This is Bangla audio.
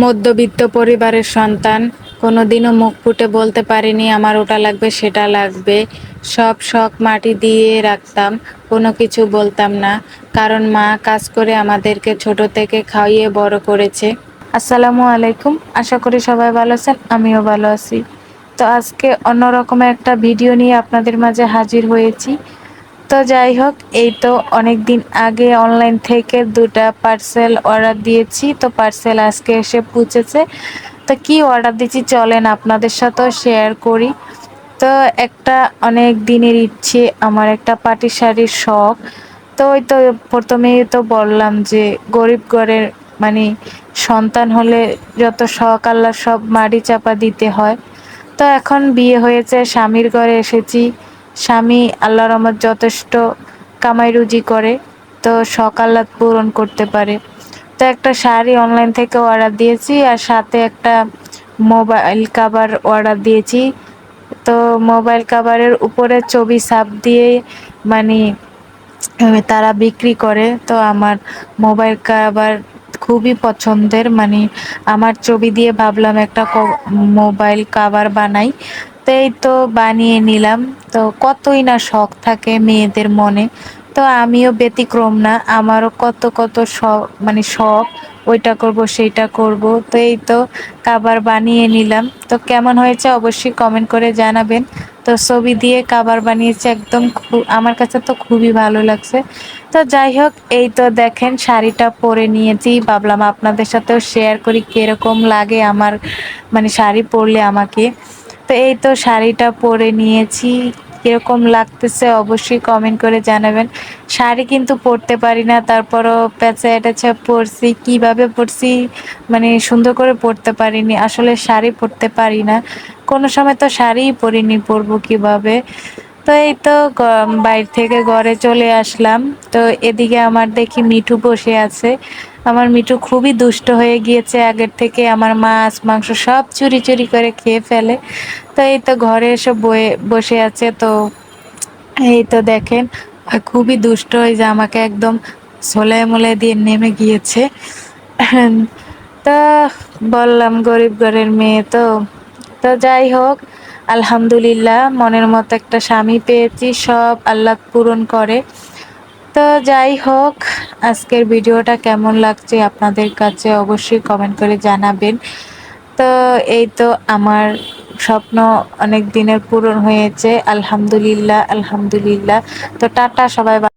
মধ্যবিত্ত পরিবারের সন্তান, কোনোদিনও মুখ ফুটে বলতে পারিনি, আমার ওটা লাগবে, সেটা লাগবে। সব শখ মাটি দিয়ে রাখতাম, কোনো কিছু বলতাম না, কারণ মা কাজ করে আমাদেরকে ছোট থেকে খাইয়ে বড় করেছে। আসসালামু আলাইকুম, আশা করি সবাই ভালো আছেন, আমিও ভালো আছি। তো আজকে অন্যরকম একটা ভিডিও নিয়ে আপনাদের মাঝে হাজির হয়েছি। তো যাই হোক, এই তো অনেক দিন আগে অনলাইন থেকে দুটা পার্সেল অর্ডার দিয়েছি। তো পার্সেল আজকে এসে পৌঁছেছে। তো কি অর্ডার দিচ্ছি চলেন আপনাদের সাথেও শেয়ার করি। তো একটা অনেক দিনের ইচ্ছে, আমার একটা পাটি শাড়ির শখ। তো ওই তো প্রথমেই তো বললাম যে গরিব ঘরের মানে সন্তান হলে যত শখ, আল্লাহ সব মাটি চাপা দিতে হয়। তো এখন বিয়ে হয়েছে, স্বামীর ঘরে এসেছি। স্বামী আল্লাহ রহমত যথেষ্ট কামাই রুজি করে, তো সকালাত পূরণ করতে পারে। তো একটা শাড়ি অনলাইন থেকে অর্ডার দিয়েছি আর সাথে একটা মোবাইল কাভার অর্ডার দিয়েছি। তো মোবাইল কাভারের উপরে ছবি ছাপ দিয়ে মানে তারা বিক্রি করে। তো আমার মোবাইল কাভার খুবই পছন্দের। মানে আমার ছবি দিয়ে ভাবলাম একটা মোবাইল কাভার বানাই। তো এই তো বানিয়ে নিলাম। তো কতই না শখ থাকে মেয়েদের মনে। তো আমিও ব্যতিক্রম না, আমারও কত কত শখ মানে শখ, ওইটা করব, সেইটা করব। তো এই তো কাবার বানিয়ে নিলাম। তো কেমন হয়েছে অবশ্যই কমেন্ট করে জানাবেন। তো ছবি দিয়ে কাবার বানিয়েছে একদম আমার কাছে তো খুবই ভালো লাগছে। তো যাই হোক, এই তো দেখেন শাড়িটা পরে নিয়েছি। ভাবলাম আপনাদের সাথেও শেয়ার করি, কীরকম লাগে আমার মানে শাড়ি পরলে আমাকে। তো এই তো শাড়িটা পরে নিয়েছি। কীরকম লাগতেছে অবশ্যই কমেন্ট করে জানাবেন। শাড়ি কিন্তু পরতে পারি না, তারপরও প্যাঁচা এটাছে পরছি। কীভাবে পরছি? মানে সুন্দর করে পরতে পারিনি, আসলে শাড়ি পরতে পারি না। কোনো সময় তো শাড়িই পরিনি, পরবো কীভাবে? তো এই তো বাইরে থেকে ঘরে চলে আসলাম। তো এদিকে আমার দেখি মিঠু বসে আছে। আমার মিঠু খুবই দুষ্ট হয়ে গিয়েছে আগের থেকে। আমার মাছ, মাংস সব চুরি চুরি করে খেয়ে ফেলে। তো এই তো ঘরে এসে বয়ে, বসে আছে। তো এই তো দেখেন খুবই দুষ্ট হয়ে যে আমাকে একদম সোলায় মোলায় দিয়ে নেমে গিয়েছে। তা বললাম গরিব ঘরের মেয়ে তো। তো যাই হোক আলহামদুলিল্লাহ, মনের মতো একটা স্বামী পেয়েছি, সব আল্লাহ পূরণ করে। তো যাই হোক, আজকের ভিডিওটা কেমন লাগছে আপনাদের কাছে অবশ্যই কমেন্ট করে জানাবেন। তো এই তো আমার স্বপ্ন অনেক দিনের পূরণ হয়েছে, আলহামদুলিল্লাহ আলহামদুলিল্লাহ। তো টাটা, সবাই